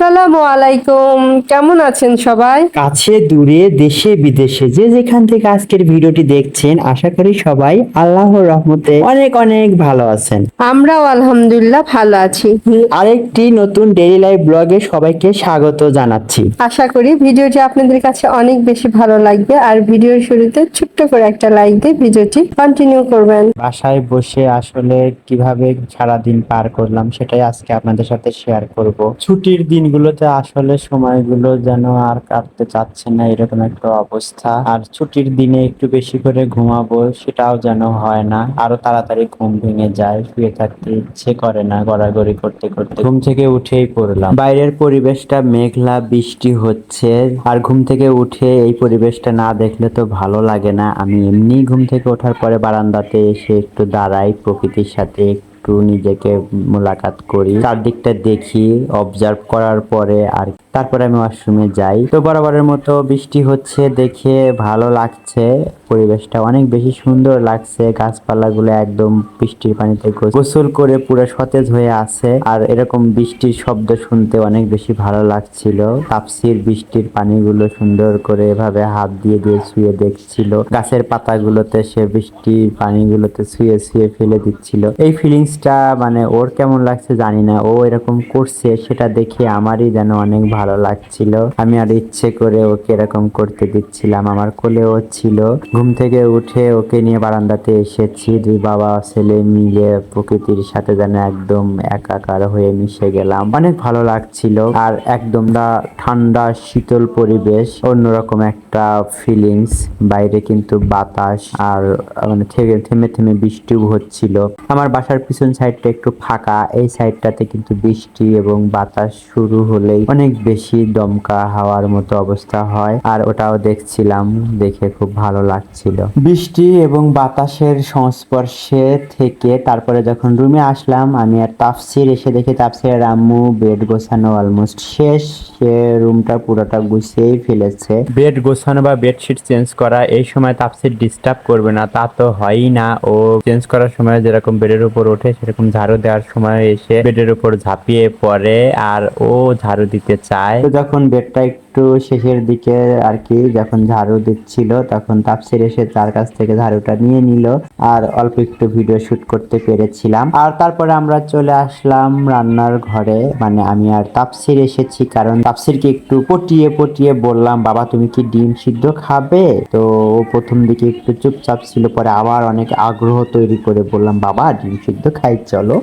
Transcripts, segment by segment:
আসসালামু আলাইকুম। কেমন আছেন সবাই? কাছে দূরে দেশে বিদেশে যে যেখান থেকে আজকের ভিডিওটি দেখছেন আশা করি সবাই আল্লাহর রহমতে অনেক অনেক ভালো আছেন। আমরাও আলহামদুলিল্লাহ ভালো আছি। আরেকটি নতুন ডেইলি লাইফ ব্লগে সবাইকে স্বাগত জানাচ্ছি। আশা করি ভিডিওটি আপনাদের কাছে অনেক বেশি ভালো লাগবে আর ভিডিওর শুরুতে ছোট্ট করে একটা লাইক দিয়ে ভিডিওটি কন্টিনিউ করবেন। বাসায় বসে আসলে কীভাবে সারাদিন পার করলাম সেটাই আজকে আপনাদের সাথে শেয়ার করব। ছুটির দিনগুলোতে আসলে সময়গুলো যেন আর কাটতে চাচ্ছে না, এরকম একটা অবস্থা। আর ছুটির দিনে একটু বেশি করে ঘুমাবো সেটাও যেন হয় না। আরও তাড়াতাড়ি ঘুম ভেঙে যায়, শুয়ে থাকতে ইচ্ছে করে না গড়াগড়ি করতে করতে। ঘুম থেকে উঠেই পড়লাম। বাইরের পরিবেশটা মেঘলা, বৃষ্টি হচ্ছে। আর ঘুম থেকে উঠে এই পরিবেশটা না দেখলে তো ভালো লাগে না। আমি এমনি ঘুম থেকে ওঠার পরে বারান্দাতে এসে একটু দাঁড়াই প্রকৃতির সাথে একটু নিজেকে মোলাকাত করি। চারদিকটা দেখি অবজার্ভ করার পরে আর তারপরে আমি ওয়াশরুমে যাই। তো বরাবরের মতো বৃষ্টি হচ্ছে, দেখে ভালো লাগছে। পরিবেশটা অনেক বেশি সুন্দর লাগছে। গাছপালাগুলো একদম বৃষ্টির পানিতে গোসল করে পুরো সতেজ হয়ে আছে। আর এরকম বৃষ্টির শব্দ শুনতে অনেক বেশি ভালো লাগছিল। তাপসির বৃষ্টির পানিগুলো সুন্দর করে এভাবে হাত দিয়ে দিয়ে শুয়ে দেখছিল। গাছের পাতাগুলোতে সে বৃষ্টির পানিগুলোতে শুয়ে শুয়ে ফেলে দিচ্ছিল। এই ফিলিংসটা মানে ওর কেমন লাগছে জানি না। ও এরকম করছে, সেটা দেখে আমারই যেন অনেক ভালো লাগছিল। আমি আর ইচ্ছে করে ওকে এরকম করতে দিচ্ছিলাম। আমার কোলে ও ছিল। ঘুম থেকে উঠে ওকে নিয়ে বারান্দাতে এসেছি। দুই বাবা ছেলে মিলে প্রকৃতির সাথে যেন একদম একাকার হয়ে মিশে গেলাম। অনেক ভালো লাগছিল। আর একদম ঠান্ডা, শীতল পরিবেশ, অন্যরকম একটা ফিলিংস বাইরে কিন্তু বাতাস আর মানে থেকে থেমে থেমে বৃষ্টিও হচ্ছিল। আমার বাসার পিছন সাইডটা একটু ফাঁকা। এই সাইডটাতে কিন্তু বৃষ্টি এবং বাতাস শুরু হলেই অনেক বেশি দমকা হাওয়ার মতো অবস্থা হয় আর ওটাও দেখছিলাম, দেখে খুব ভালো লাগছিল। বৃষ্টি এবং বাতাসের সংস্পর্শে থেকে তারপরে যখন রুমে আসলাম, আমি আর তাফসির এসে দেখি তাফসিরের আম্মু বেড গোছানো অলমোস্ট শেষ। সে রুমটা পুরোটা গুছিয়েই ফেলেছে। বেড গোছানো বা বেডশিট চেঞ্জ করা, এই সময় তাপসির ডিস্টার্ব করবে না, তা তো হয়ই না। ও চেঞ্জ করার সময় যেরকম বেডের উপর ওঠে, সেরকম ঝাড়ু দেওয়ার সময় এসে বেডের উপর ঝাঁপিয়ে পড়ে, আর ও ঝাড়ু দিতে চায় তো যখন বেডটা একটু শেষের দিকে আর কি, যখন ঝাড়ু দিচ্ছিল, তখন তাপসির এসে তার কাছ থেকে ঝাড়ুটা নিয়ে নিল আর অল্প একটু ভিডিও শুট করতে পেরেছিলাম। আর তারপরে আমরা চলে আসলাম রান্নার ঘরে। মানে আমি আর তাপসির এসেছি কারণ তাপসিরকে একটু পটিয়ে পটিয়ে বললাম, বাবা, তুমি কি ডিম সিদ্ধ খাবে? তো ও প্রথম দিকে একটু চুপচাপ ছিল, পরে আবার অনেক আগ্রহ তৈরি করে বললাম, বাবা, ডিম সিদ্ধ খাই, চলো।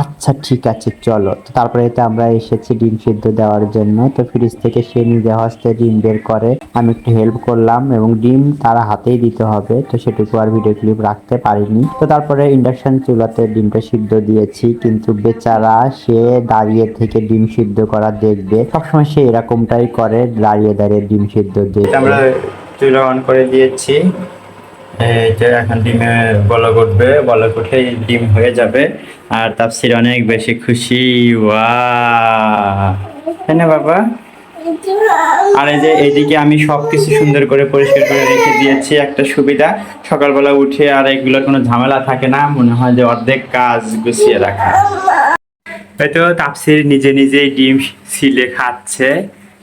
আচ্ছা ঠিক আছে, চলো। তো তারপরে তো আমরা এসেছি ডিম সিদ্ধ দেওয়ার জন্য। তো ফ্রিজ থেকে সে নিজে হস্তে ডিম বের করে, আমি একটু হেল্প করলাম এবং ডিম তার হাতেই দিতে হবে। তো সেটুকু আর ভিডিও ক্লিপ রাখতে পারিনি। তো তারপরে ইন্ডাকশন চুলাতে ডিমটা সিদ্ধ দিয়েছি। কিন্তু বেচারা, সে দাঁড়িয়ে থেকে ডিম সিদ্ধ করা দেখবে। সবসময় সে এরকমটাই করে, দাঁড়িয়ে দাঁড়িয়ে ডিম সিদ্ধ দেখবে। আমরা চুলা অন করে দিয়েছি। এখন ডিমে বলক উঠবে। বলক উঠে ডিম হয়ে যাবে। আর তাপসির অনেক বেশি খুশি। ওয়া তাই না বাবা? আর এই যে এইদিকে আমি সবকিছু সুন্দর করে পরিষ্কার করে রেখে দিয়েছি, একটা সুবিধা। সকালবেলা উঠে আর এগুলোর কোনো ঝামেলা থাকে না, মনে হয় যে অর্ধেক কাজ গুছিয়ে রাখা। হয়তো তাপসির নিজে নিজেই ডিম সিলে খাচ্ছে।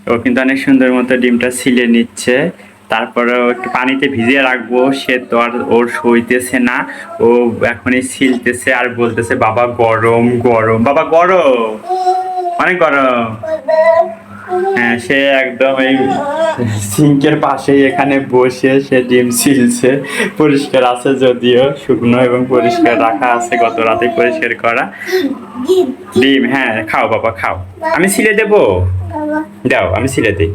ও কিন্তু অনেক সুন্দর মতো ডিমটা সিলে নিচ্ছে। তারপরে একটু পানিতে ভিজিয়ে রাখব, সে তো আর ওর সইতেছে না। ও এখনই সিলতেছে আর বলতেছে, বাবা গরম গরম, বাবা গরম, অনেক গরম। হ্যাঁ সে একদম এই সিঙ্কের পাশেই এখানে বসে, সে ডিম ছিলছে পরিষ্কার আছে যদিও, শুকনো এবং পরিষ্কার রাখা আছে, গত রাতে পরিষ্কার করা। ডিম হ্যাঁ খাও বাবা, খাও। আমি ছিলে দেবো? দাও, আমি ছিলে দিই।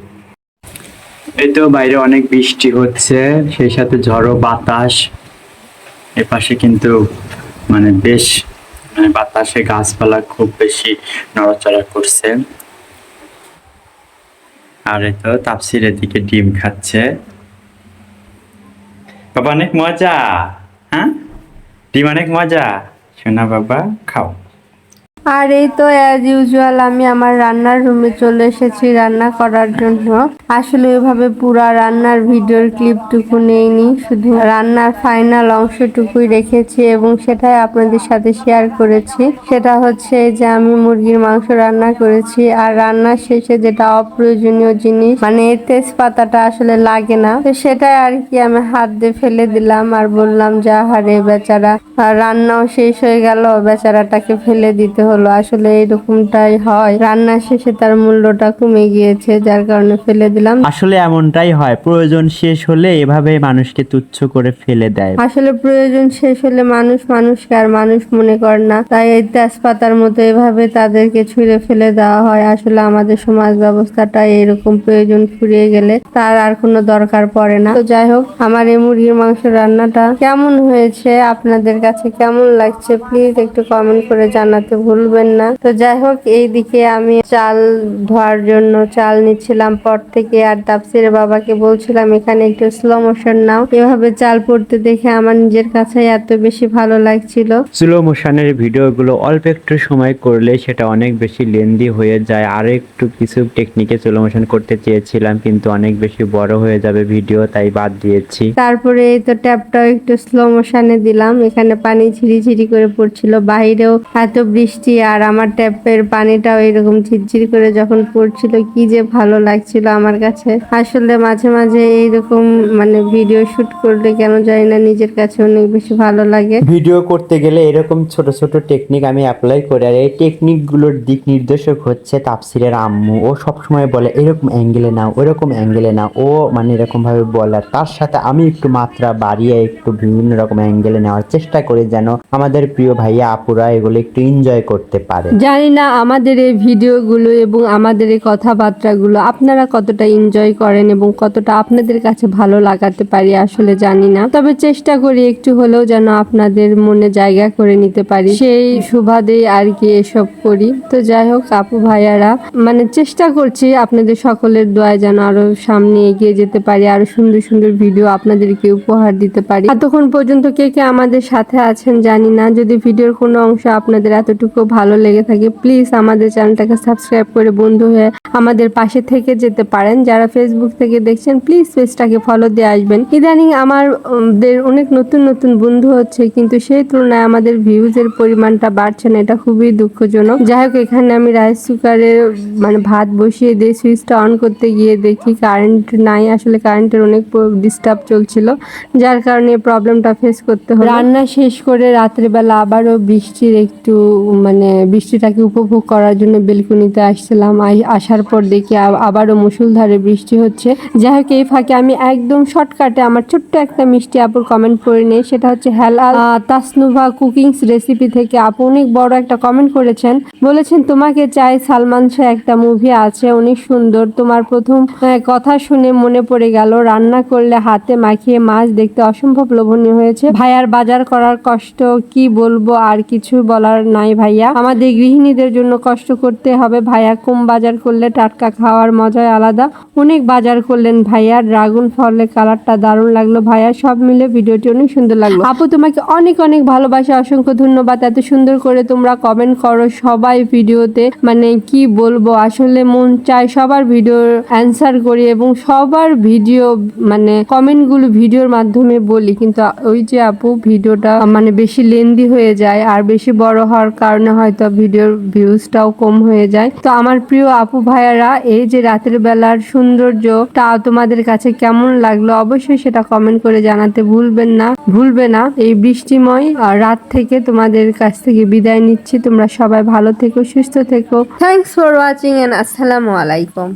এই তো বাইরে অনেক বৃষ্টি হচ্ছে, সেই সাথে ঝড়ো বাতাস। এপাশে কিন্তু মানে বেশ মানে বাতাসে গাছপালা খুব বেশি নড়াচড়া করছে। আর এই তো তাপসির এদিকে ডিম খাচ্ছে। বাবা, অনেক মজা হ্যাঁ? ডিম অনেক মজা। শোনা বাবা, খাও। আর এই তো অ্যাজ ইউজুয়াল আমি আমার রান্নার রুমে চলে এসেছি রান্না করার জন্য। আসলে ওইভাবে পুরা রান্নার ভিডিওর ক্লিপটুকু নেইনি, শুধু রান্নার ফাইনাল অংশটুকুই রেখেছি এবং সেটাই আপনাদের সাথে শেয়ার করেছি। সেটা হচ্ছে যে আমি মুরগির মাংস রান্না করেছি আর রান্নার শেষে যেটা অপ্রয়োজনীয় জিনিস মানে এই তেজপাতাটা আসলে লাগে না, তো সেটাই আর কি আমি হাত দিয়ে ফেলে দিলাম আর বললাম যা হারে বেচারা রান্নাও শেষ হয়ে গেল, বেচারাটাকে ফেলে দিতে হলো আসলে এরকমটাই হয়। রান্না শেষে তার মূল্যটা কমে গিয়েছে যার কারণে ফেলে দিলাম। আসলে এমনটাই হয়। প্রয়োজন শেষ হলে এভাবে মানুষকে তুচ্ছ করে ফেলে দেয়। আসলে প্রয়োজন শেষ হলে মানুষ মানুষকে আর মানুষ মনে করে না। তাই এই তেজপাতার মতো এভাবে তাদেরকে ছুঁড়ে ফেলে দেওয়া হয়। আসলে আমাদের সমাজ ব্যবস্থাটা এরকম প্রয়োজন ফুরিয়ে গেলে তার আর কোনো দরকার পড়ে না। তো যাই হোক আমার এই মুরগির মাংস রান্নাটা কেমন হয়েছে? আপনাদের কাছে কেমন লাগছে? প্লিজ একটু কমেন্ট করে জানাতে ভুলবেন না। তো যাই হোক এইদিকে আমি চাল ধোয়ার জন্য চাল নিচ্ছিলাম। পর থেকে আর তাপসির বাবাকে বলছিলাম এখানে একটু স্লো মোশন নাও। এভাবে চাল পড়তে দেখে আমার নিজের কাছে এত বেশি ভালো লাগছিল। স্লো মোশনের ভিডিওগুলো অল্প একটু সময় করলে সেটা অনেক বেশি লেন্দি হয়ে যায়। আর একটু কিছু টেকনিকে স্লো মোশন করতে চেয়েছিলাম কিন্তু অনেক বেশি বড় হয়ে যাবে ভিডিও তাই বাদ দিয়েছি। তারপরে এই তো ট্যাপটাও একটু স্লো মোশনে দিলাম। এখানে পানি ঝিরিঝিরি করে পড়ছিল। বাইরেও এত বৃষ্টি আর আমার ট্যাপের পানিটাও এরকম ঝিরঝির করে যখন পড়ছিল, কি যে ভালো লাগছিল আমার কাছে। আসলে মাঝে মাঝে এইরকম মানে ভিডিও শুট করলে কেন জানি না নিজের কাছে অনেক বেশি ভালো লাগে। ভিডিও করতে গেলে এরকম ছোট ছোট টেকনিক আমি অ্যাপ্লাই করি আর এই টেকনিকগুলোর দিক নির্দেশক হচ্ছে তাপসিরের আম্মু। ও সবসময় বলে, এরকম অ্যাঙ্গেলে নাও, ওরকম অ্যাঙ্গেলে নাও। ও মানে এরকম ভাবে বলে তার সাথে আমি একটু মাত্রা বাড়িয়ে একটু বিভিন্ন রকম অ্যাঙ্গেলে নেওয়ার চেষ্টা করি যেন আমাদের প্রিয় ভাইয়া আপুরা এগুলো একটু এনজয় করতে পারে। জানি না আমাদের এই ভিডিওগুলো এবং আমাদের এই কথাবার্তাগুলো আপনারা কতটা এনজয় করেন এবং কতটা আপনাদের কাছে ভালো লাগাতে পারি আসলে জানি না। তবে চেষ্টা করি একটু হলেও যেন আপনাদের মনে জায়গা করে নিতে পারি। সেই সুবাদে আর কি এসব করি। তো যাই হোক, আপু ভাইয়ারা মানে চেষ্টা করছি আপনাদের সকলের দোয়ায় যেন আরও সামনে এগিয়ে যেতে পারি, আরও সুন্দর সুন্দর ভিডিও আপনাদেরকে উপহার দিতে পারি। এতক্ষণ পর্যন্ত কে কে আমাদের সাথে আছেন জানি না। যদি ভিডিওর কোনো অংশ আপনাদের এতটুকু ভালো লেগে থাকে প্লিজ আমাদের চ্যানেলটাকে সাবস্ক্রাইব করে বন্ধু হয়ে আমাদের পাশে থেকে যেতে পারেন। যারা ফেসবুক থেকে দেখছেন প্লিজ পেজটাকে ফলো দিয়ে আসবেন। ইদানিং আমাদের অনেক নতুন নতুন বন্ধু হচ্ছে, কিন্তু সেই তুলনায় আমাদের ভিউজের পরিমাণটা বাড়ছে না, এটা খুবই দুঃখজনক। যাই হোক, এখানে আমি রাইস কুকারে মানে ভাত বসিয়ে দিয়ে সুইচটা অন করতে গিয়ে দেখি কারেন্ট নাই, আসলে কারেন্টের অনেক ডিস্টার্ব চলছিল, যার কারণে প্রবলেমটা ফেস করতে হলো। রান্না শেষ করে রাত্রেবেলা আবারও বৃষ্টির একটু মানে বৃষ্টিটাকে উপভোগ করার জন্য বেলকুনিতে আসছিলাম। আসার পর দেখি আবারও মুসুলধারে বৃষ্টি হচ্ছে। যাই হোক, এই ফাঁকে আমি একদম শর্টকাটে আমার ছোট্ট একটা মিষ্টি আপুর কমেন্ট করে নেই। সেটা হচ্ছে হেলাল তাসনুভা কুকিংস রেসিপি থেকে আপু অনেক বড় একটা কমেন্ট করেছেন। বলেছেন, তোমাকে চাই সালমান শাহ একটা মুভি আছে, অনেক সুন্দর। তোমার প্রথম কথা শুনে মনে পড়ে গেল, রান্না করলে হাতে মাখিয়ে মাছ দেখতে অসম্ভব লোভনীয় হয়েছে। ভাইয়ার বাজার করার কষ্ট, কি বলব আর কিছু বলার নাই ভাইয়া। আমাদের গৃহিণীদের জন্য কষ্ট করতে হবে ভাইয়া। কম বাজার করলে টাটকা খাওয়ার মজাই আলাদা। অনেক বাজার করলেন ভাইয়া। ড্রাগন ফলের কালারটা দারুণ লাগল ভাইয়া। সব মিলে ভিডিওটি অনেক সুন্দর লাগল। আপু তোমাকে অনেক অনেক ভালোবাসা অসংখ্য ধন্যবাদ। এত সুন্দর করে তোমরা কমেন্ট করো সবাই ভিডিওতে। মানে কি বলব? আসলে মন চায় সবার ভিডিও অ্যান্সার করি এবং সবার ভিডিও মানে কমেন্টগুলো ভিডিওর মাধ্যমে বলি। কিন্তু ওই যে আপু ভিডিওটা মানে বেশি লেন্দি হয়ে যায় আর বেশি বড় হওয়ার কারণে হয়তো ভিডিওর ভিউজটাও কম হয়ে যায়। তো আমার প্রিয় আপু ভাইয়ারা, এই যে রাতের বেলার সৌন্দর্যটা তোমাদের কাছে কেমন লাগল? অবশ্যই সেটা কমেন্ট করে জানাতে ভুলবেন না। ভুলবে না। এই বৃষ্টিময় রাত থেকে তোমাদের কাছ থেকে বিদায় নিচ্ছি। তোমরা সবাই ভালো থেকো, সুস্থ থেকো। থ্যাংকস ফর ওয়াচিং এন্ড আসসালামু আলাইকুম।